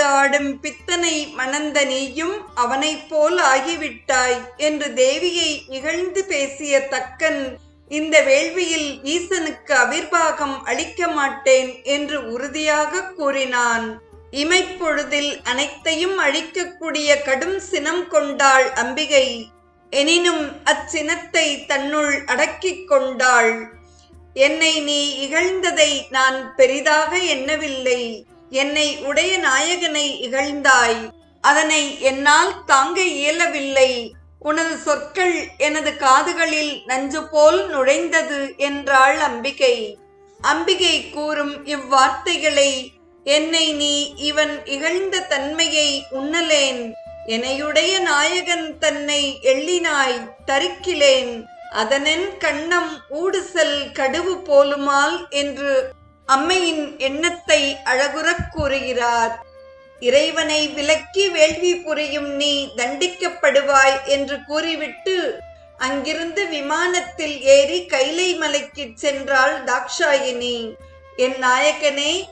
பித்தனோடு ஆடும் பித்தனை மணந்த நீயும் அவனைப் போல் ஆகிவிட்டாய் என்று தேவியை இகழ்ந்து பேசிய தக்கன் இந்த வேள்வியில் ஈசனுக்கு அவிர்வாகம் அளிக்க மாட்டேன் என்று உறுதியாக கூறினான். இமைப்பொழுதில் அனைத்தையும் அழிக்கக்கூடிய கடும் சினம் கொண்டாள் அம்பிகை. எனினும் அச்சினத்தை தன்னுள் அடக்கிக் கொண்டாள். என்னை நீ இகழ்ந்ததை நான் பெரிதாக எண்ணவில்லை. என்னை உடைய நாயகனை இகழ்ந்தாய். அதனை என்னால் தாங்க இயலவில்லை. உனது சொற்கள் எனது காதுகளில் நஞ்சு போல் நுழைந்தது என்றாள் அம்பிகை. அம்பிகை கூறும் இவ்வார்த்தைகளை என்னை நீ இவன் இகழ்ந்த தன்மையை உண்ணலேன். எனையுடைய நாயகன் தன்னை எள்ளினாய் தரிக்கிலேன். அதனென் கண்ணம் ஊடுசல் கடுவு போலுமால் என்று அம்மையின் எண்ணத்தை அழகுறக் கூறுகிறார். இறைவனை விலக்கி வேள்வி புரியும் நீ தண்டிக்கப்படுவாய் என்று கூறிவிட்டு அங்கிருந்து விமானத்தில் ஏறி கைலை மலைக்கு சென்றாள் தாக்ஷாயினி. என் நாயகனே